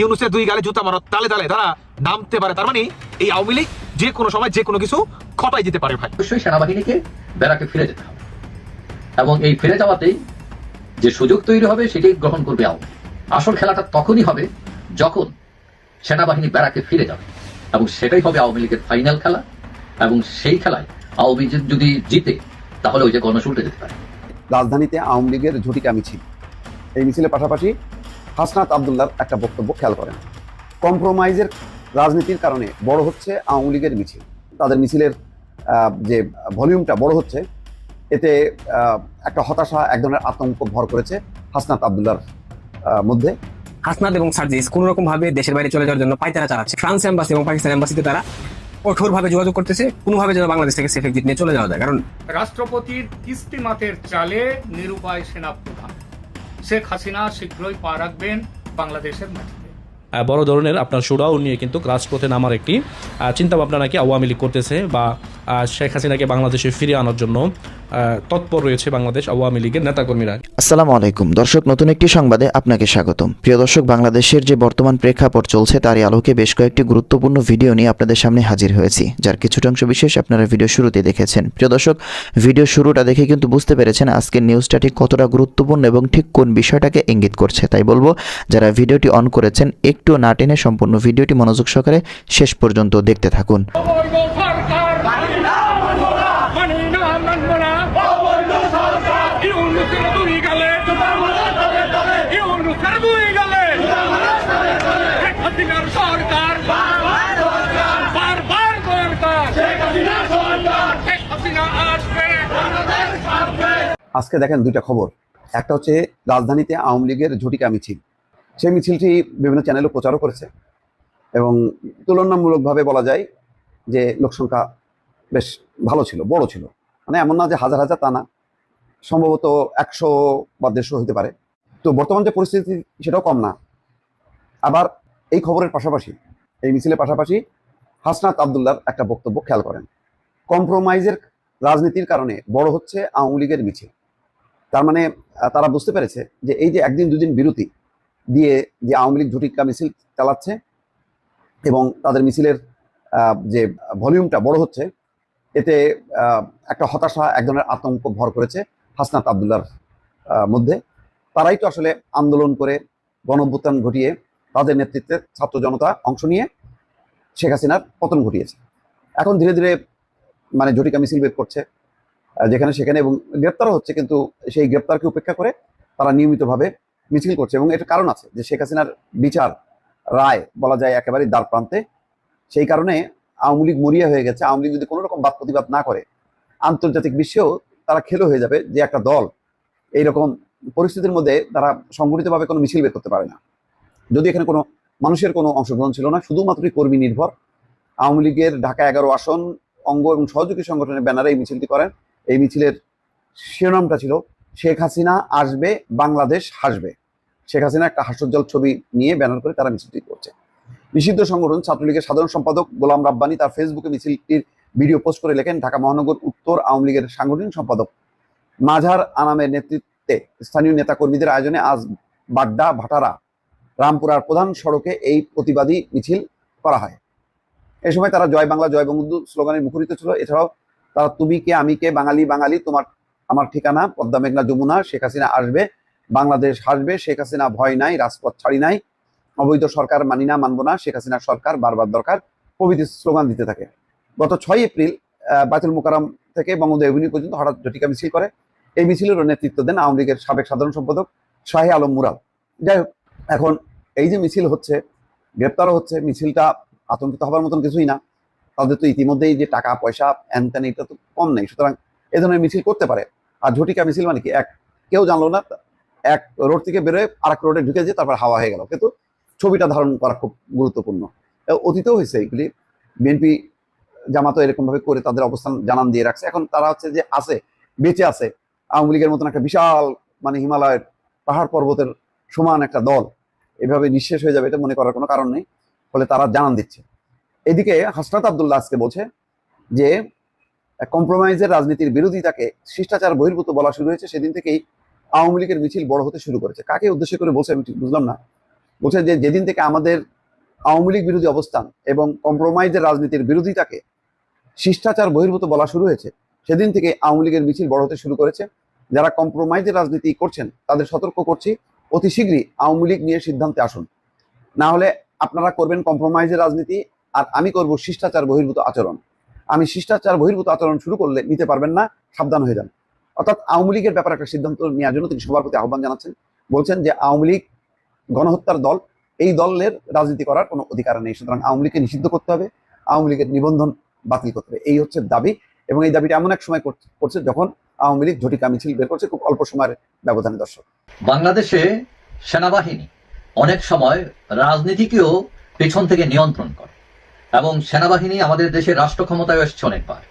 ইউনুসের দুই গেলে জুতা মারো তালে তালে। তারা নামতে পারে। তার মানে এই আওয়ামী লীগ যে কোনো সময় যে কোনো কিছু খটাই দিতে পারে ভাই। অবশ্যই সেনাবাহিনীকে ব্যারাকে ফিরে যেতে হবে। এবং এই ফিরে যাওয়াতেই যে সুযোগ তৈরি হবে সেটাই গ্রহণ করবে আওয়ামী আসল খেলাটা তখনই হবে যখন সেনাবাহিনী বেড়াকে ফিরে যাবে। এবং সেটাই হবে আওয়ামী লীগের ফাইনাল খেলা। এবং সেই খেলায় আওয়ামী লীগ যদি জিতে, তাহলে ওই যে গণেশ উল্টে যেতে পারে। রাজধানীতে আওয়ামী লীগের ঝটিকা মিছিল এই মিছিলের পাশাপাশি হাসনাত আবদুল্লার একটা বক্তব্য খেয়াল করেন। কম্প্রোমাইজের রাজনীতির কারণে বড় হচ্ছে আওয়ামী লীগের মিছিল। তাদের মিছিলের যে ভলিউমটা বড় হচ্ছে, এতে একটা হতাশা, এক ধরনের আতঙ্ক ভর করেছে হাসনাত আবদুল্লার মধ্যে। হাসনাদ এবং সার্জিস কোন রকম ভাবে দেশের বাইরে চলে যাওয়ার জন্য পায়তারা চালাচ্ছে। ফ্রান্স এম্বাসি এবং পাকিস্তান এম্বাসিতে তারা কঠোর ভাবে যোগাযোগ করতেছে কোনোভাবে যেন বাংলাদেশ থেকে সেফ এক্সিট নিয়ে চলে যাওয়া যায়। কারণ রাষ্ট্রপতির কিস্তিমাতের চালে নিরুপায় সেনাপ্রধান। শেখ হাসিনা শীঘ্রই পা রাখবেন বাংলাদেশের মাটিতে। আহ, বড় ধরনের আপনার সুরাও নিয়ে কিন্তু রাজপথে নামার একটি চিন্তা ভাবনা নাকি আওয়ামী লীগ করতেছে বা আহ, শেখ হাসিনাকে বাংলাদেশে ফিরিয়ে আনার জন্য তৎপর রয়েছে বাংলাদেশ আওয়ামী লীগের নেতাকর্মীরা। আসসালামু আলাইকুম। দর্শক, নতুন একটি সংবাদে আপনাকে স্বাগতম। প্রিয় দর্শক, বাংলাদেশের যে বর্তমান প্রেক্ষাপট চলছে, তারই আলোকে বেশ কয়েকটি গুরুত্বপূর্ণ ভিডিও নিয়ে আপনাদের সামনে হাজির হয়েছি, যার কিছুটা অংশ বিশেষ আপনারা ভিডিও শুরুতে দেখেছেন। প্রিয় দর্শক, ভিডিও শুরুটা দেখে কিন্তু বুঝতে পেরেছেন আজকের নিউজটা ঠিক কতটা গুরুত্বপূর্ণ এবং ঠিক কোন বিষয়টাকে ইঙ্গিত করছে। তাই বলব, যারা ভিডিওটি অন করেছেন, একটু না টেনে সম্পূর্ণ ভিডিওটি মনোযোগ সহকারে শেষ পর্যন্ত দেখতে থাকুন অবৈধ সরকার মানি না মানবো না ইউনুসের দুই গেলে ইউনুসের দুই গেলে শেখ হাসিনার সরকার বারবার দরকার শেখ হাসিনা আসবে আজকে দেখেন দুইটা খবর। একটা হচ্ছে রাজধানীতে আওয়ামী লীগের ঝটিকা মিছিল। সেই মিছিলটি বিভিন্ন চ্যানেলে প্রচারও করেছে এবং তুলনামূলকভাবে বলা যায় যে লোকসংখ্যা বেশ ভালো ছিল, বড় ছিল। মানে এমন না যে হাজার হাজার তা না, সম্ভবত একশো বা দেড়শো হতে পারে। তো বর্তমান যে পরিস্থিতি, সেটাও কম না। আবার এই খবরের পাশাপাশি, এই মিছিলের পাশাপাশি হাসনাত আবদুল্লার একটা বক্তব্য খেয়াল করেন। কম্প্রোমাইজের রাজনীতির কারণে বড় হচ্ছে আওয়ামী লীগের মিছিল। তার মানে তারা বুঝতে পেরেছে যে এই যে একদিন দুদিন বিরতি দিয়ে যে আওয়ামী লীগ ঝুটিকা মিছিল চালাচ্ছে এবং তাদের মিছিলের যে ভলিউমটা বড় হচ্ছে, এতে একটা হতাশা, এক ধরনের আতঙ্ক ভর করেছে হাসনাত আবদুল্লার মধ্যে। তারাই তো আসলে আন্দোলন করে গণভ্যুত্থান ঘটিয়ে তাদের নেতৃত্বে ছাত্র জনতা অংশ নিয়ে শেখ হাসিনার পতন ঘটিয়েছে। এখন ধীরে ধীরে মানে ঝটিকা মিছিল বের করছে। যেখানে সেখানে এবং গ্রেপ্তারও হচ্ছে, কিন্তু সেই গ্রেপ্তারকে উপেক্ষা করে তারা নিয়মিতভাবে মিছিল করছে এবং এটার কারণ আছে যে শেখ হাসিনার বিচার, রায় বলা যায় একেবারে দ্বার প্রান্তে। সেই কারণে আওয়ামী লীগ মরিয়া হয়ে গেছে। আওয়ামী লীগ যদি কোনো রকম বাদ প্রতিবাদ না করে, আন্তর্জাতিক বিশ্বেও তারা খেলো হয়ে যাবে যে একটা দল। এইরকম পরিস্থিতির মধ্যে তারা সংগঠিতভাবে কোনো মিছিল বের করতে পারে না। যদি এখানে কোনো মানুষের কোনো অংশগ্রহণ ছিল না শুধুমাত্রই কর্মী নির্ভর। আওয়ামী লীগের ঢাকা এগারো আসন, অঙ্গ এবং সহযোগী সংগঠনের ব্যানারে এই মিছিলটি করেন। এই মিছিলের শিরোনামটা ছিল, শেখ হাসিনা আসবে, বাংলাদেশ হাসবে। শেখ হাসিনা একটা হাস্যোজ্জ্বল ছবি নিয়ে ব্যানার করে তারা মিছিলটি করছে। নিষিদ্ধ সংগঠন ছাত্রলীগের সাধারণ সম্পাদক গোলাম রাব্বানি তার ফেসবুকে মিছিলটির ভিডিও পোস্ট করে লেখেন, ঢাকা মহানগর উত্তর আওয়ামী লীগের সাংগঠনিক সম্পাদক মাঝার আনামের নেতৃত্বে স্থানীয় নেতাকর্মীদের আয়োজনে আজ বাড্ডা ভাটারা রামপুরার প্রধান সড়কে এই প্রতিবাদী মিছিল করা হয়। এ সময় তারা জয় বাংলা, জয় বঙ্গবন্ধু স্লোগানে মুখরিত ছিল। এছাড়াও তারা তুমি কে আমি কে বাঙালি বাঙালি তোমার আমার ঠিকানা পদ্মা মেঘনা যমুনা শেখ হাসিনা আসবে বাংলাদেশ হাসবে শেখ হাসিনা ভয় নাই রাজপথ ছাড়ি নাই অবৈধ সরকার মানি না মানবো না শেখ হাসিনা সরকার বারবার দরকার প্রভৃতি স্লোগান দিতে থাকে। গত ছয় এপ্রিল আহ, বাইতুল মোকারম থেকে বঙ্গবন্ধু এভিনিউ পর্যন্ত হঠাৎ জটিকা মিছিল করে। এই মিছিলেরও নেতৃত্ব দেন আওয়ামী লীগের সাবেক সাধারণ সম্পাদক শাহে আলম মুরাদ। যাই হোক এখন এই যে মিছিল হচ্ছে গ্রেপ্তারও হচ্ছে মিছিলটা আতঙ্কিত হবার মতন কিছুই না। তাদের তো ইতিমধ্যেই যে টাকা, পয়সা হ্যান এটা তো কম নেই। সুতরাং এ ধরনের মিছিল করতে পারে। আর ঝটিকা মিছিল মানে কি? এক, কেউ জানলো না, এক রোড থেকে বেরোয় আর এক রোডে ঢুকে যে তারপর হাওয়া হয়ে গেল। কিন্তু ছবিটা ধারণ করা খুব গুরুত্বপূর্ণ। অতীতেও হয়েছে এগুলি। বিএনপি জামাতও এরকম ভাবে করে তাদের অবস্থান জানান দিয়ে রাখছে। এখন তারা হচ্ছে যে আছে, বেঁচে আছে। আওয়ামী লীগের মতন একটা বিশাল মানে হিমালয়ের পাহাড় পর্বতের সমান একটা দল। এভাবে নিঃশেষ হয়ে যাবে এটা মনে করার কোনো কারণ নেই। ফলে তারা জানান দিচ্ছে। এদিকে হাসনাত আবদুল্লাহ আজকে বলছে যে কম্প্রোমাইজের রাজনীতির বিরোধিতাকে শিষ্টাচার বহির্ভূত বলা শুরু হয়েছে। সেদিন থেকেই আওয়ামী লীগের মিছিল বড় হতে শুরু করেছে। কাকে উদ্দেশ্য করে বলছে আমি ঠিক বুঝলাম না। বলছে যে, যেদিন থেকে আমাদের আওয়ামী লীগ বিরোধী অবস্থান এবং কম্প্রোমাইজের রাজনীতির বিরোধিতাকে শিষ্টাচার বহির্ভূত বলা শুরু হয়েছে, সেদিন থেকে আওয়ামী লীগের মিছিল বড় হতে শুরু করেছে। যারা কম্প্রোমাইজের রাজনীতি করছেন, তাদের সতর্ক করছি, অতি শীঘ্রই আওয়ামী লীগ নিয়ে সিদ্ধান্তে আসুন। না হলে আপনারা করবেন কম্প্রোমাইজের রাজনীতি আর আমি করব শিষ্টাচার বহির্ভূত আচরণ। আমি শিষ্টাচার বহির্ভূত আচরণ শুরু করলে নিতে পারবেন না, সাবধান হয়ে যান। অর্থাৎ আওয়ামী লীগের ব্যাপারে একটা সিদ্ধান্ত নেওয়ার জন্য তিনি সবার প্রতি আহ্বান জানাচ্ছেন। বলছেন যে আওয়ামী লীগ গণহত্যার দল, এই দলের রাজনীতি করার কোনো অধিকার নেই, সুতরাং আওয়ামী লীগকে নিষিদ্ধ করতে হবে, আওয়ামী লীগের নিবন্ধন বাতিল করতে হবে। এই হচ্ছে দাবি এবং এই দাবিটা এমন এক সময় করছে- যখন আওয়ামী লীগ ঝটিকা মিছিল বের করছে খুব অল্প সময়ের ব্যবধানে, দর্শক। বাংলাদেশে সেনাবাহিনী অনেক সময় রাজনীতিকেও পেছন থেকে নিয়ন্ত্রণ করে। এবং সেনাবাহিনী আমাদের দেশের রাষ্ট্র ক্ষমতায় এসছে অনেকবার।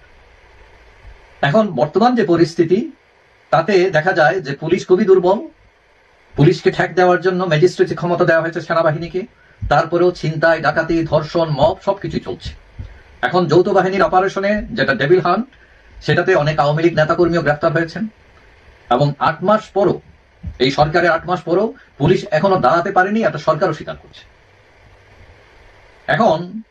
এখন বর্তমান যে পরিস্থিতি, তাতে দেখা যায় যে পুলিশ খুবই দুর্বল। পুলিশকে ঠেক দেওয়ার জন্য ম্যাজিস্ট্রেসি ক্ষমতা দেওয়া হয়েছে সেনাবাহিনীকে। তারপরেও ছিনতাই, ডাকাতি, ধর্ষণ, মব সবকিছু চলছে। এখন যৌথ বাহিনীর অপারেশনে যেটা ডেভিল হান্ট, সেটাতে অনেক আওয়ামী লীগ নেতাকর্মীও গ্রেফতার হয়েছেন। এবং আট মাস পরও, এই সরকারের আট মাস পরও পুলিশ এখনও দাঁড়াতে পারেনি, একটা সরকারও স্বীকার করছে। এখন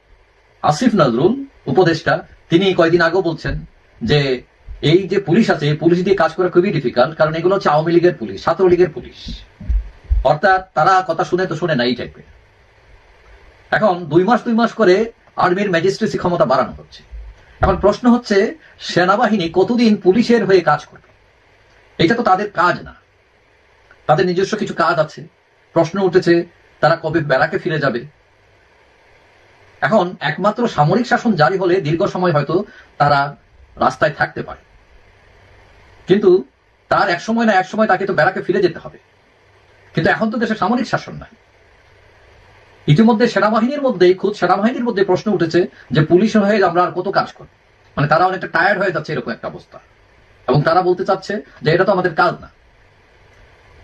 আসিফ নজরুল, উপদেষ্টা, তিনি কয়েকদিন আগেও বলছেন যে এই যে পুলিশ আছে, পুলিশ দিয়ে কাজ করা খুবই ডিফিকাল্ট কারণ এগুলো হচ্ছে আওয়ামী লীগের পুলিশ, ছাত্রলীগের পুলিশ। অর্থাৎ তারা কথা শুনে তো শুনে না এই টাইপের এখন দুই মাস দুই মাস করে আর্মির ম্যাজিস্ট্রেসি ক্ষমতা বাড়ানো হচ্ছে। এখন প্রশ্ন হচ্ছে, সেনাবাহিনী কতদিন পুলিশের হয়ে কাজ করবে? এটা তো তাদের কাজ না। তাদের নিজস্ব কিছু কাজ আছে। প্রশ্ন উঠেছে, তারা কবে বেড়াকে ফিরে যাবে? এখন একমাত্র সামরিক শাসন জারি হলে দীর্ঘ সময় হয়তো তারা রাস্তায় থাকতে পারে। কিন্তু তার এক সময় না এক সময় তাকে তো বেড়াকে ফিরে যেতে হবে। কিন্তু এখন তো দেশে সামরিক শাসন নাই। ইতিমধ্যে সেনাবাহিনীর মধ্যেই, খুদ সেনাবাহিনীর মধ্যে প্রশ্ন উঠেছে যে পুলিশ হয়ে আমরা আর কত কাজ করব। মানে তারা অনেকটা টায়ার্ড হয়ে যাচ্ছে এরকম একটা অবস্থা। এবং তারা বলতে চাচ্ছে যে এটা তো আমাদের কাজ না।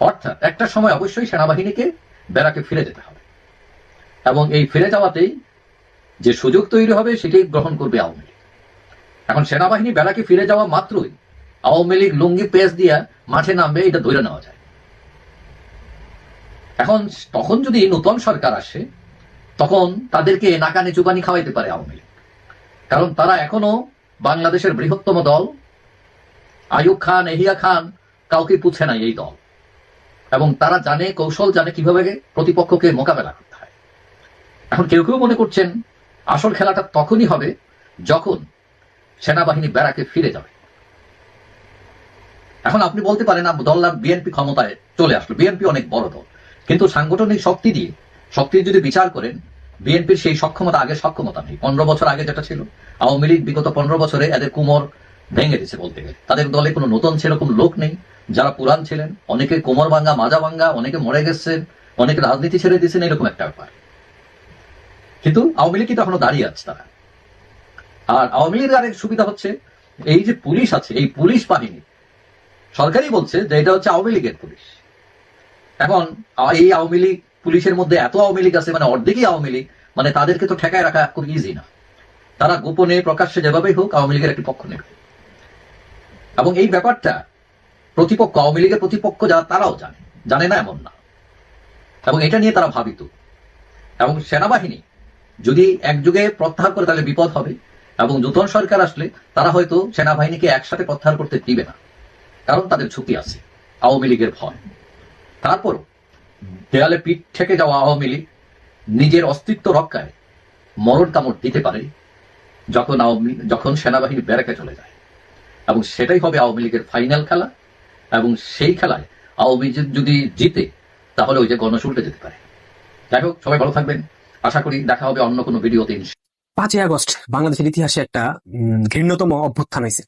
অর্থাৎ একটা সময় অবশ্যই সেনাবাহিনীকে বেড়াকে ফিরে যেতে হবে। এবং এই ফিরে যাওয়াতেই যে সুযোগ তৈরি হবে সেটাই গ্রহণ করবে আওয়ামী লীগ। এখন সেনাবাহিনী বেড়াকে ফিরে যাওয়া মাত্রই আওয়ামী লীগ লুঙ্গি পেস দিয়া মাঠে নামবে, এটা ধরে নেওয়া যায়। এখন তখন যদি নতুন সরকার আসে, তখন তাদেরকে নাকানে চুবানি খাওয়াইতে পারে আওয়ামী লীগ। কারণ তারা এখনও বাংলাদেশের বৃহত্তম দল। আয়ুব খান, এহিয়া খান কাউকে পুছে নাই এই দল। এবং তারা জানে, কৌশল জানে কীভাবে প্রতিপক্ষকে মোকাবেলা করতে হয়। এখন কেউ কেউ মনে করছেন আসল খেলাটা তখনই হবে যখন সেনাবাহিনী ব্যারাকে ফিরে যাবে। এখন আপনি বলতে পারেন দল্লা বিএনপি ক্ষমতায় চলে আসলো। বিএনপি অনেক বড় দল। কিন্তু সাংগঠনিক শক্তি দিয়ে শক্তি যদি বিচার করেন, বিএনপির সেই সক্ষমতা আগে সক্ষমতা নেই। পনেরো বছর আগে যেটা ছিল, আওয়ামী লীগ বিগত পনেরো বছরে এদের কুমোর ভেঙে দিছে বলতে গেলে। তাদের দলে কোনো নতুন সেরকম লোক নেই, যারা পুরান ছিলেন। অনেকে কোমর ভাঙ্গা মাজা ভাঙ্গা অনেকে মরে গেছেন, অনেকে রাজনীতি ছেড়ে দিয়েছেন, এরকম একটা ব্যাপার। কিন্তু আওয়ামী লীগ কিন্তু এখনও দাঁড়িয়ে আছে তারা। আর আওয়ামী লীগের আরেক সুবিধা হচ্ছে, এই যে পুলিশ আছে, এই পুলিশ বাহিনী, সরকারই বলছে যে এটা হচ্ছে আওয়ামী লীগের পুলিশ। এখন এই আওয়ামী লীগ পুলিশের মধ্যে এত আওয়ামী লীগ আছে মানে অর্ধেকই আওয়ামী লীগ মানে তাদেরকে তো ঠেকায় রাখা খুব ইজি না। তারা গোপনে, প্রকাশ্যে যেভাবেই হোক আওয়ামী লীগের একটি পক্ষ নেবে। এবং এই ব্যাপারটা প্রতিপক্ষ, আওয়ামী লীগের প্রতিপক্ষ যারা তারাও জানে। জানে না এমন না। এবং এটা নিয়ে তারা ভাবিত। এবং সেনাবাহিনী যদি একযুগে প্রত্যাহার করে তাহলে বিপদ হবে, এবং নূতন সরকার আসলে তারা হয়তো সেনাবাহিনীকে একসাথে প্রত্যাহার করতে দিবে না, কারণ তাদের ঝুঁকি আছে, আওয়ামী লীগের ভয়। তারপরও দেয়ালে পিঠ থেকে যাওয়া আওয়ামী লীগ নিজের অস্তিত্ব রক্ষায় মরণ কামড় দিতে পারে যখন আওয়ামী, যখন সেনাবাহিনী ব্যারাকে চলে যায়। এবং সেটাই হবে আওয়ামী লীগের ফাইনাল খেলা, এবং সেই খেলায় আওয়ামী যদি জিতে, তাহলে ওই যে গণস উল্টে যেতে পারে। যাই হোক, সবাই ভালো থাকবেন। আশা করি দেখা হবে অন্য কোনো ভিডিওতে পাঁচই আগস্ট বাংলাদেশের ইতিহাসে একটা ঘৃণ্যতম অভ্যুত্থান হয়েছে।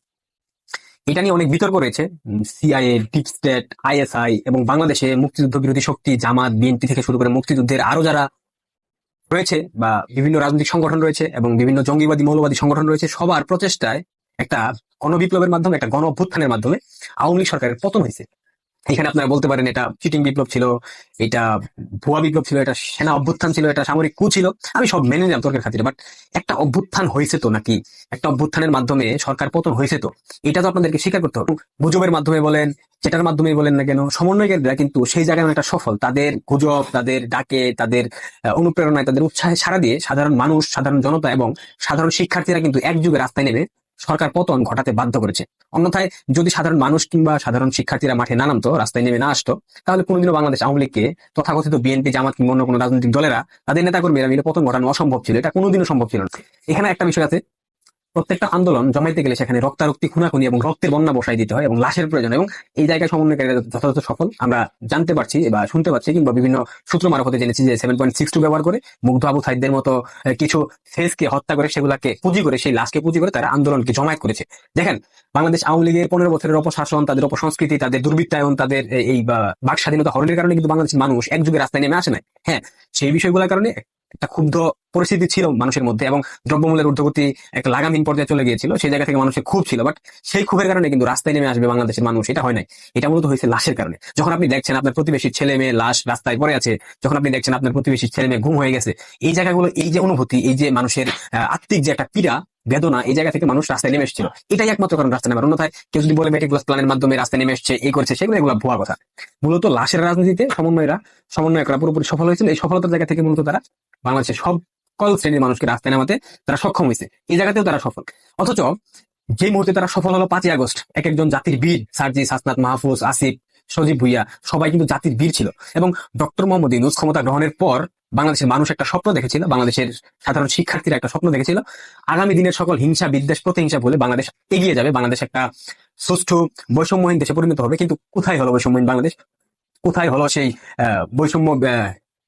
এটা নিয়ে অনেক বিতর্ক রয়েছে। সিআইএ ডিপ স্টেট আইএসআই এবং বাংলাদেশে মুক্তিযুদ্ধ বিরোধী শক্তি, জামাত বিএনপি থেকে শুরু করে মুক্তিযুদ্ধের আরও যারা রয়েছে বা বিভিন্ন রাজনৈতিক সংগঠন রয়েছে এবং বিভিন্ন জঙ্গিবাদী, মৌলবাদী সংগঠন রয়েছে, সবার প্রচেষ্টায় একটা গণবিপ্লবের মাধ্যমে, একটা গণ অভ্যুত্থানের মাধ্যমে আওয়ামী লীগ সরকারের পতন হয়েছে। এখানে আপনারা বলতে পারেন এটা চিটিং বিপ্লব ছিল, এটা ভুয়া বিপ্লব ছিল, এটা সেনা অভ্যুত্থান ছিল, এটা সামরিক কু ছিল। আমি সব মেনে নিলাম তর্কের খাতিরে বাট একটা অভ্যুত্থান হয়েছে তো নাকি? একটা অভ্যুত্থানের মাধ্যমে সরকার পতন হয়েছে তো? এটা তো আপনাদেরকে স্বীকার করতে হবে। গুজবের মাধ্যমে বলেন যেটার মাধ্যমে বলেন না কেন সমন্বয়কারীরা কিন্তু সেই জায়গায় একটা সফল। তাদের গুজব, তাদের ডাকে, তাদের অনুপ্রেরণায়, তাদের উৎসাহে সারা দিয়ে সাধারণ মানুষ, সাধারণ জনতা এবং সাধারণ শিক্ষার্থীরা কিন্তু একযুগে রাস্তায় নেমে সরকার পতন ঘটাতে বাধ্য করেছে। অন্যথায় যদি সাধারণ মানুষ কিংবা সাধারণ শিক্ষার্থীরা মাঠে না নামতো, রাস্তায় নেমে না আসতো, তাহলে কোনোদিনও বাংলাদেশ আওয়ামী লীগকে, তথাকথিত বিএনপি, জামাত কিংবা অন্য কোনো রাজনৈতিক দলেরা তাদের নেতাকর্মীরা মিলে পতন ঘটানো অসম্ভব ছিল। এটা কোনোদিনও সম্ভব ছিল না। এখানে একটা বিষয় আছে প্রত্যেকটা আন্দোলন জমাইতে গেলে সেখানে রক্তারক্তি, খুনাখুনি এবং রক্তের বন্যা বসাই দিতে হয় এবং লাশের প্রয়োজন এবং এই জায়গায় সমন্বয়কারীরা যথাযথ সফল। আমরা জানতে পারছি বা শুনতে পাচ্ছি কিংবা বিভিন্ন সূত্র মারফতে জেনেছি যে সেভেন পয়েন্ট সিক্স টু ব্যবহার করে মুগ্ধ আবু সাইদদের মতো কিছু ফেসকে হত্যা করে সেগুলাকে পুঁজি করে, সেই লাশকে পুঁজি করে তারা আন্দোলনকে জমায়েত করেছে। দেখেন, বাংলাদেশ আওয়ামী লীগের পনেরো বছরের অপশাসন, তাদের অপসংস্কৃতি, তাদের দুর্বৃত্তায়ন, তাদের এই বাক স্বাধীনতা হরণের কারণে কিন্তু বাংলাদেশের মানুষ একযুগে রাস্তায় নেমে আসে নাই। হ্যাঁ সেই বিষয়গুলোর কারণে একটা ক্ষুব্ধ পরিস্থিতি ছিল মানুষের মধ্যে এবং দ্রব্যমূল্যের ঊর্ধ্বগতি একটা লাগামহীন পর্যায়ে চলে গিয়েছিল, সেই জায়গা থেকে মানুষের খুব ছিল। বাট সেই ক্ষোভের কারণে কিন্তু রাস্তায় নেমে আসবে বাংলাদেশের মানুষ, এটা হয় নাই। এটা মূলত হয়েছে লাশের কারণে। যখন আপনি দেখছেন আপনার প্রতিবেশীর ছেলে মেয়ে লাশ রাস্তায় পড়ে আছে, যখন আপনি দেখছেন আপনার প্রতিবেশীর ছেলে মেয়ে ঘুম হয়ে গেছে, এই জায়গাগুলো, এই যে অনুভূতি, এই যে মানুষের আত্মিক যে একটা পীড়া বেদনা এই জায়গা থেকে মানুষ রাস্তায় নেমে এসেছিল। এটাই একমাত্র কারণ রাস্তায় নেবার অন্যথায়। কেউ যদি বলে মেটিকুলাস প্ল্যানের মাধ্যমে রাস্তায় নেমে এসছে, এই করেছে, সেগুলো এগুলো ভুয়া কথা। মূলত লাশের রাজনীতিতে সমন্বয়রা সমন্বয়করা পুরোপুরি সফল হয়েছিল। এই সফলতার জায়গা থেকে মূলত তারা বাংলাদেশের সকল শ্রেণির মানুষকে রাস্তায় নামাতে তারা সক্ষম হয়েছে। এই জায়গাতেও তারা সফল। অথচ যে মুহূর্তে তারা সফল হলো পাঁচই আগস্ট, এক একজন জাতির বীর সার্জিস হাসনাত মাহফুজ, আসিফ, সজীব ভুইয়া, সবাই কিন্তু জাতির বীর ছিল। এবং ডক্টর মোহাম্মদ ইউনুস ক্ষমতা গ্রহণের পর বাংলাদেশের মানুষ একটা স্বপ্ন দেখেছিল, বাংলাদেশের সাধারণ শিক্ষার্থীরা একটা স্বপ্ন দেখেছিল। আগামী দিনের সকল হিংসা, বিদ্বেষ, প্রতিহিংসা বলে বাংলাদেশ এগিয়ে যাবে। বাংলাদেশ একটা সুষ্ঠু বৈষম্যহীন দেশে পরিণত হবে। কিন্তু কোথায় হলো বৈষম্যহীন বাংলাদেশ? কোথায় হলো সেই বৈষম্য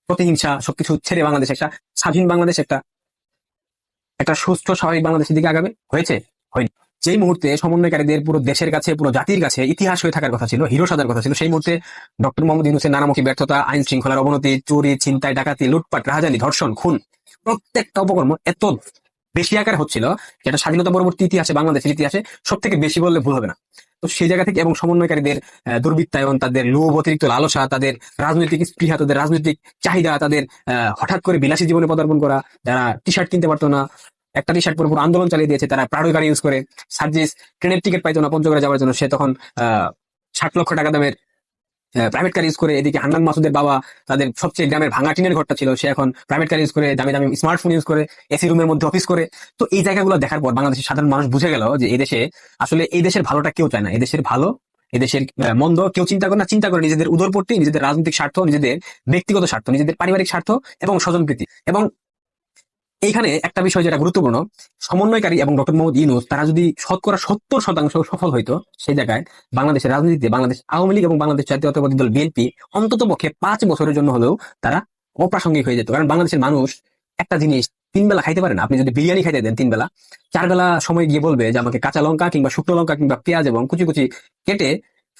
প্রতিহিংসা সবকিছু ছেড়ে বাংলাদেশ একটা স্বাধীন বাংলাদেশ, একটা একটা সুস্থ স্বাভাবিক বাংলাদেশের দিকে আগাবে? হয়েছে? হয়নি। যেই মুহূর্তে সমন্বয়কারীদের পুরো দেশের কাছে, পুরো জাতির কাছে ইতিহাস হয়ে থাকার কথা ছিল, হিরো সাজার কথা ছিল, সেই মুহূর্তে ডক্টর মোহাম্মদ ইউনুসের নানামুখী ব্যর্থতা, আইন শৃঙ্খলার অবনতি, চুরি, ছিনতাই, ডাকাতি, লুটপাট, রাহাজানি, ধর্ষণ, খুন, প্রত্যেকটা উপকর্ম এত বেশি আকার হচ্ছিল যেটা স্বাধীনতা পরবর্তী ইতিহাসে, বাংলাদেশের ইতিহাসে সব থেকে বেশি বললে ভুল হবে না। তো সেই জায়গা থেকে এবং সমন্বয়কারীদের দুর্বৃত্তায়ন, তাদের লোভ অতিরিক্ত লালসা, তাদের রাজনৈতিক স্পৃহা, তাদের রাজনৈতিক চাহিদা, তাদের হঠাৎ করে বিলাসী জীবনে পদার্পণ করা, যারা টি শার্ট কিনতে পারতো না একটা টি শার্ট পরে পুরো আন্দোলন চালিয়ে দিয়েছে, তারা প্রাড়ো গাড়ি ইউজ করে সার্জিস ট্রেনের টিকিট পাইতো না, পঞ্চগড়ে যাওয়ার জন্য। সে তখন ষাট লক্ষ টাকা দামের প্রাইভেট কার ইউজ করে এদিকে হান্নান মাসুদের বাবা, তাদের সবচেয়ে গ্রামের ভাঙা টিনের ঘরটা ছিল, সে এখন প্রাইভেট কার ইউজ করে, দামি দামি স্মার্টফোন ইউজ করে এসি রুমের মধ্যে অফিস করে। তো এই জায়গাগুলো দেখার পর বাংলাদেশের সাধারণ মানুষ বুঝে গেল যে এই দেশে আসলে এই দেশের ভালোটা কেউ চায় না। এই দেশের ভালো এদেশের মন্দ কেউ চিন্তা করে না। চিন্তা করে নিজেদের উদরপট্টি নিজেদের রাজনৈতিক স্বার্থ, নিজেদের ব্যক্তিগত স্বার্থ, নিজেদের পারিবারিক স্বার্থ এবং স্বজনপ্রীতি এবং এইখানে একটা বিষয় যেটা গুরুত্বপূর্ণ, সমন্বয়কারী এবং ডক্টর মোহাম্মদ ইউনুস, তারা যদি শতকরা সত্তর শতাংশ সফল হইতো, সেই জায়গায় বাংলাদেশের রাজনীতিতে, বাংলাদেশ আওয়ামী লীগ এবং বাংলাদেশ জাতীয়তাবাদী দল বিএনপি অন্তত পক্ষে পাঁচ বছরের জন্য হলেও তারা অপ্রাসঙ্গিক হয়ে যেত। কারণ বাংলাদেশের মানুষ একটা জিনিস তিন বেলা খাইতে পারে না। আপনি যদি বিরিয়ানি খাইতে দেন তিন বেলা, চার বেলা সময় গিয়ে বলবে যে আমাকে কাঁচা লঙ্কা কিংবা শুকনো লঙ্কা কিংবা পেঁয়াজ এবং কুচি কুচি কেটে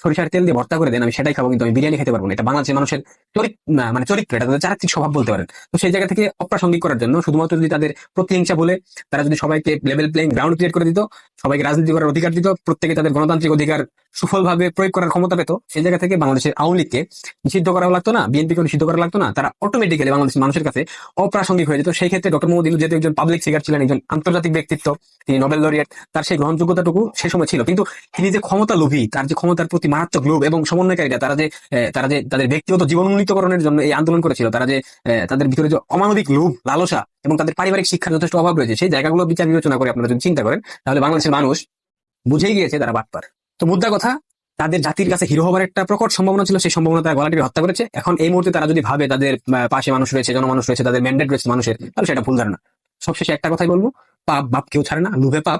সরিষার তেল দিয়ে ভর্তা করে দেন, আমি সেটাই খাব, কিন্তু আমি বিরিয়ানি খেতে পারব না। এটা বাংলাদেশের মানুষের চরিত্র মানে চরিত্র, এটা তাদের চারিত্রিক স্বভাব বলতে পারেন। তো সেই জায়গা থেকে অপ্রাসঙ্গিক করার জন্য শুধুমাত্র যদি তাদের প্রতিহিংসা বলে, তারা যদি সবাইকে লেভেল প্লেইং গ্রাউন্ড ক্রিয়েট করে দিত, সবাইকে রাজনীতি করার অধিকার দিত, প্রত্যেকে তাদের গণতান্ত্রিক অধিকার সুফলভাবে প্রয়োগ করার ক্ষমতা পেত, সেই জায়গা থেকে বাংলাদেশের আওয়ামী লীগকে নিষিদ্ধ করা লাগতো না বিএনপিকে নিষিদ্ধ করা লাগতো না, তারা অটোমেটিক্যালি বাংলাদেশের মানুষের কাছে অপ্রাসঙ্গিক হয়ে যেত। সেই ক্ষেত্রে ডক্টর মোহাম্মদ ইউনূস যেহেতু একজন পাবলিক ফিগার ছিলেন, একজন আন্তর্জাতিক ব্যক্তিত্ব, তিনি নোবেল লরিয়েট তার সেই গ্রহণযোগ্যতাটুকু সে সময় ছিল। কিন্তু তিনি যে ক্ষমতা লোভী তার যে ক্ষমতার প্রতি মারাত্মক লোভ এবং সমন্বয়কারীরা, তারা যে তারা যে তাদের ব্যক্তিগত জীবন উন্নীতকরণের জন্য এই আন্দোলন করেছিল, তারা যে তাদের ভিতরে যে অমানবিক লোভ, লালসা এবং তাদের পারিবারিক শিক্ষার যথেষ্ট অভাব রয়েছে, সেই জায়গাগুলো বিচার বিবেচনা করে আপনারা যদি চিন্তা করেন, তাহলে বাংলাদেশের মানুষ বুঝেই গিয়েছে তারা বাটপার তো মুদ্রা কথা, তাদের জাতির কাছে হিরো হবার একটা প্রকট সম্ভাবনা ছিল, সেই সম্ভাবনা তারা গলা টিপে হত্যা করেছে। এখন এই মুহূর্তে তারা যদি ভাবে তাদের পাশে মানুষ রয়েছে, জনমানুষ রয়েছে, তাদের ম্যান্ডেট রয়েছে মানুষের, তাহলে সেটা ভুল ধারণা। সবশেষে একটা কথাই বলব, পাপ বাপ কেউ ছাড়ে না, লুভে পাপ।